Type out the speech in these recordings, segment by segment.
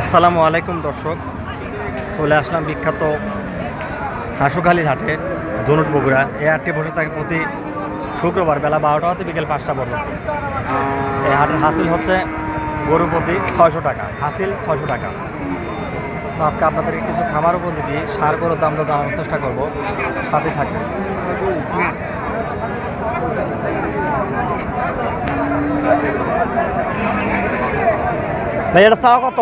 আসসালামু আলাইকুম, দর্শক। চলে আসলাম বিখ্যাত হাঁসুখালির হাটে ধনুট বগুড়া এই হাটটি বসে থাকে প্রতি শুক্রবার বেলা বারোটা হতে বিকেল পাঁচটা পর্যন্ত। এই হাটের হাসিল হচ্ছে গরু প্রতি ছয়শো টাকা। হাসিল ছয়শো টাকা। আজকে আপনাদেরকে কিছু খামার উপযোগী সার গরুর দাম দর জানানোর চেষ্টা করব। সাথে থাকবে ভাই এটা চাওয়া কত?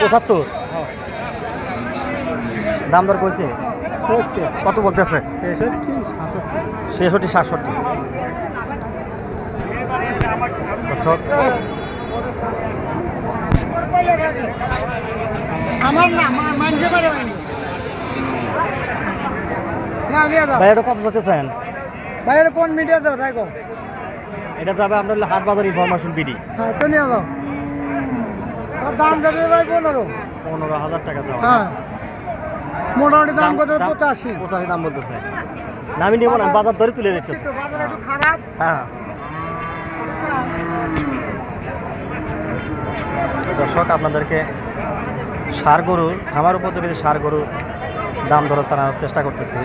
পঁচাত্তর দাম দর কইছে? কত বলতেছে? ছেষট্টি সাতষট্টি। আমার না মানতে পারে ভাই। এটা কত যাচ্ছেন বাইরে কোন মিডিয়া দেবে তাই এটা যাবে আপনার হাট বাজার ইনফরমেশন বিডি হ্যাঁ তো নিয়ে তার দাম যাবে ভাই পনেরো। পনেরো হাজার টাকা হ্যাঁ। মোটামুটি দাম কত? পঁচাশি। পঁচাশি দাম বলতেছে। না আমি না বাজার ধরে তুলে দিতেছে। বাজার একটু খারাপ। হ্যাঁ। দর্শক আপনাদেরকে সার গরুর খামার উপযোগী সার গরুর দাম ধরে জানানোর চেষ্টা করতেছি।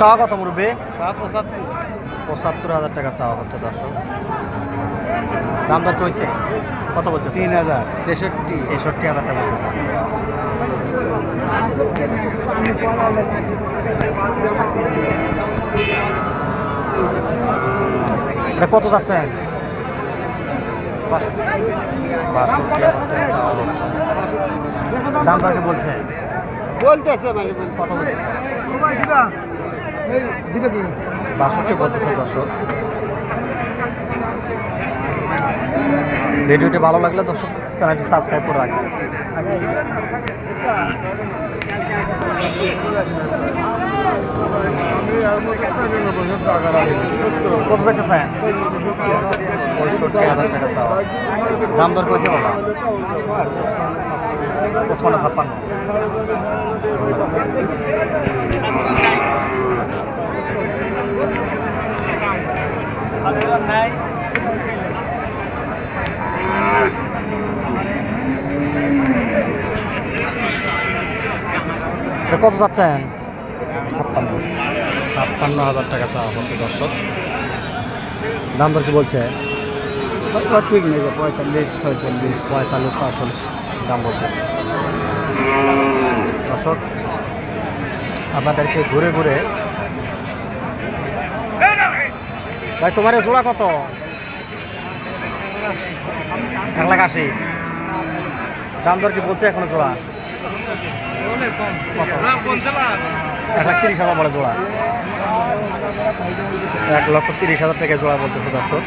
চাওয়া কত মুরব্বী? পঁচাত্তর। হাজার টাকা চাওয়া হচ্ছে দর্শক। দাম দর কইছে কত বলতেছে? তিন হাজার তেষট্টি। তেষট্টি হাজার টাকা বলতেছে। কত যাচ্ছেন বাষট্টি হাজার টাকা চাওয়া হচ্ছে দাম বলছে? বলতেছে ভাই দিবা? কি? বাষট্টি বলতেছে দর্শক ভিডিওটি ভালো লাগলে দর্শক চ্যানেলটি সাবস্ক্রাইব করে রাখবেন। কত চাইতেছেন পঁয়ষট্টি হাজার টাকা চাওয়া। দাম দর করেছে বাবা। পঁচপান্ন, ছাপ্পান্ন। কত চাচ্ছেন? ছাপ্পান্ন। ছাপ্পান্ন হাজার টাকা চাওয়া হচ্ছে দর্শক। দাম দর কি বলছে? ঠিক নেই যে পঁয়তাল্লিশ ছয়চল্লিশ পঁয়তাল্লিশ ছয়চল্লিশ দাম বলতেছে দর্শক আপনাদেরকে ঘুরে ঘুরে ভাই তোমার জোড়া কত? এক লাখ আশি। দাম দর কি বলছে এখনও জোড়া? এক লাখ তিরিশ হাজার বলে জোড়া। এক লক্ষ তিরিশ হাজার টাকা জোড়া বলতেছে দর্শক।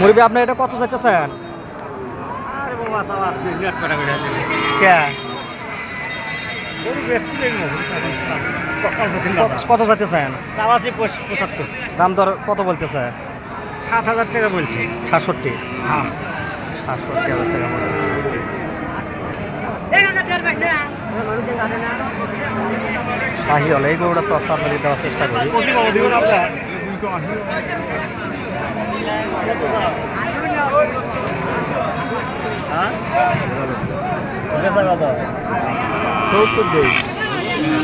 মুরবি আপনি এটা কত চাইতেছেন? কে? কত- কত চাইতেছেন? পঁচাত্তর। দাম দর কত বলতেছে? সাত হাজার টাকা বলছি। সাতষট্টি? হ্যাঁ। সাতষট্টি হাজার টাকা বলতেছে। শাহি হলে এই গরুটার তথ্য আপনাদের দেওয়ার চেষ্টা করি।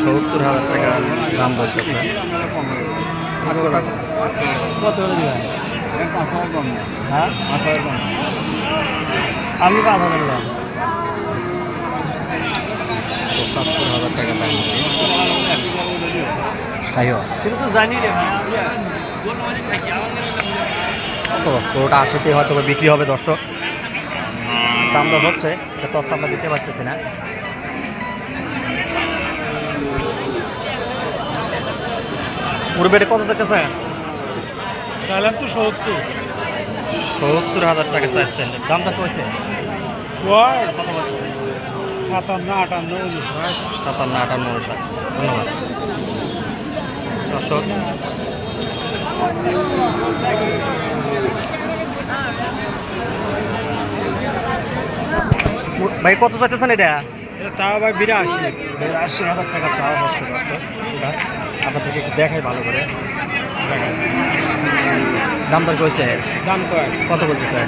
সত্তর হাজার টাকা দাম বলতেছে। কত হ্যাঁ? পাঁচ হাজার নেবেন পঁচাত্তর হাজার টাকা দাম। সাইও সেটা তো পুরোটা আশিতে হয়তো বিক্রি হবে দর্শক। দাম দর হচ্ছে এটা তথ্য আমরা দিতে পারতেছি না। মুরবেটে কত চাইতেছেন চাইলাম তো সত্তর। সত্তর হাজার টাকা চাইছেন। দাম দর কইছে কত সাতান্ন আটান্ন উনষাট সাতান্ন আটান্ন ষাট ধন্যবাদ। দর্শক ভাই কত চাইতেছেন এটা? চাওয়া ভাই বিরাশি। আশি হাজার টাকা চাওয়া হচ্ছে দর্শক। আপনাদেরকে একটু দেখাই ভালো করে। দাম দর কইছে? দাম কয়? কত বলতেছে?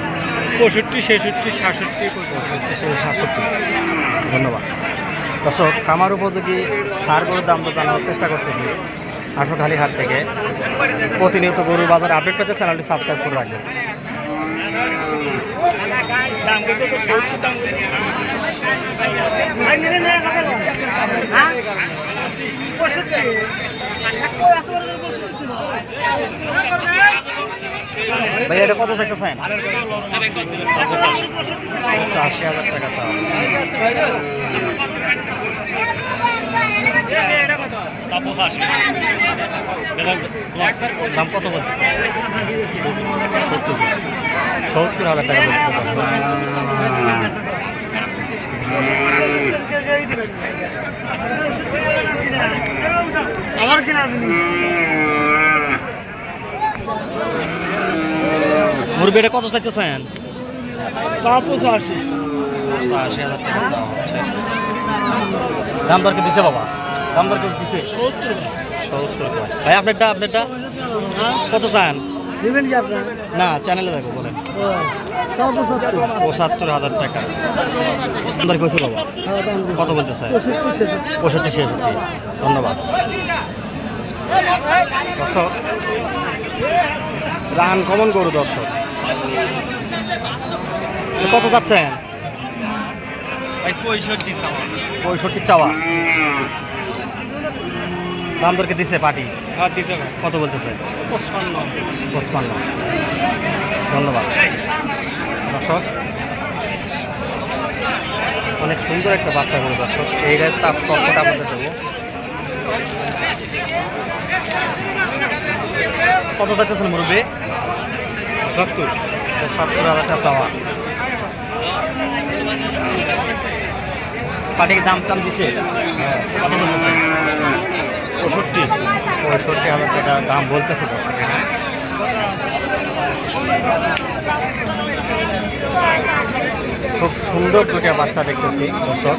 পঁয়ষট্টি ছেষট্টি সাতষট্টি পঁয়ষট্টি সাতষট্টি। ধন্যবাদ। দর্শক, খামার উপযোগী সার গরুর দাম তো জানার চেষ্টা করতেছি আশুখালি হাট থেকে। প্রতিনিয়ত গরুর বাজার আপডেট পেতে চ্যানেলটি সাবস্ক্রাইব করে রাখবেন কত তো সত্তর দাম ভাই, এটা কত চাইতেছেন আশি হাজার টাকা চাওয়া দাম কত বলতেছে? সত্তর হাজার টাকা আমার কিনা মুরগি এটা কত চাইতেছেন? চা পঁচাশি। আশি হাজার টাকা চাওয়া হচ্ছে দাম দরকে দিছে বাবা? দাম দরকে দিছে? সত্তর সত্তর ভাই। আপনারটা আপনারটা? কত চান? আপনার? না চ্যানেলে দেখো বলেন। পঁচাত্তর। হাজার টাকা। দর কইছে বাবা? কত বলতে চাই পঁয়ষট্টি ছেষট্টি। ধন্যবাদ। দর্শক রান কমন করু দর্শক। কত যাচ্ছেন ভাই পঁয়ষট্টি চাওয়া। পঁয়ষট্টি চাওয়া। দাম দরকে দিছে পার্টি? হাত দিছে কত বলতেছে? পঁচপান্ন। পঁচপান্ন। ধন্যবাদ। দর্শক অনেক সুন্দর একটা বাচ্চা গরু দর্শক। এই তার তথ্যটা আপনাদের দেবো। কত চাইতেছেন মুরব্বী? সত্তর সত্তর হাজার টাকা চাওয়া। পাটিকে দাম টাম দিছে? বলতেছে? পঁয়ষট্টি। পঁয়ষট্টি হাজার টাকা দাম বলতেছে দর্শক খুব সুন্দর দুটা বাচ্চা দেখতেছি দর্শক।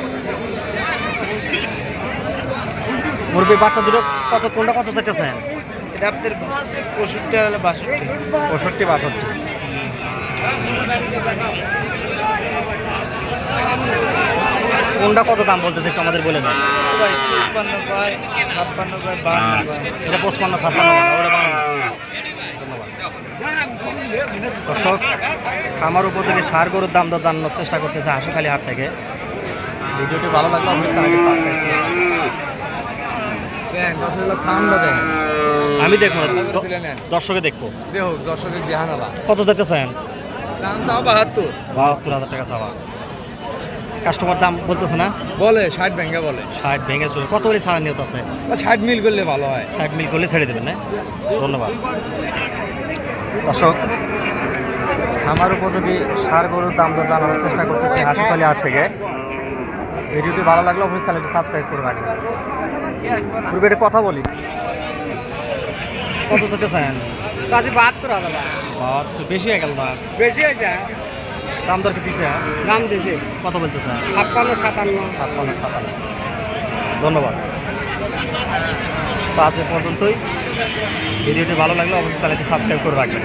মুরগির বাচ্চা দুটো কত কোনটা কত চাইতেছেন? আপনার পঁয়ষট্টি হলে বাষট্টি। পঁয়ষট্টি বাষট্টি। কোনটা কত দাম বলতেছে একটু আমাদের বলে দেন। ভাই পঁচপান্ন পাই ছাপ্পান্ন পাই বান্ন এটা পঁচপান্ন ছাপ্পান্ন ওটা দর্শক উপযোগী সার গরুর দাম দর জানানোর চেষ্টা করতেছে হাসিখালি হাট থেকে। ভিডিওটি ভালো লাগলে অবশ্যই চ্যানেলটি সাবস্ক্রাইব করুন। আমি দেখব না, দর্শকে দেখব। কত যেতেছেন দাম তাও বাহাত্তর। বাহাত্তর হাজার টাকা চাওয়া। কাস্টমার দাম বলতেছে না? বলে ষাট ব্যাংকে বলে। ষাট ভেঙে চলে। কত বলে ছাড়া নিয়ত আছে? ষাট মিল করলে ভালো হয়। ষাট মিল করলে ছেড়ে দেবেন না ধন্যবাদ। দর্শক খামার উপযোগী সার গরুর দাম দর জানানোর চেষ্টা করতেছি হাসিপালি হাট থেকে। ভিডিওটি ভালো লাগলে অবশ্যই চ্যানেলটি সাবস্ক্রাইব করে রাখবেন। পূর্বে কথা বলি। কত যেতে চান কাজে বাহাত্তর হাজার বাহাত্তর বেশি হয়ে গেল না? বেশি হয়েছে দাম দর কি দিছে? দাম দিছে। কত বলতেছে? ছাপ্পান্ন সাতান্ন। ছাপ্পান্ন সাতান্ন। ধন্যবাদ। তো আজ পর্যন্তই। ভিডিওটি ভালো লাগলে অবশ্যই চ্যানেলটি সাবস্ক্রাইব করে রাখবেন।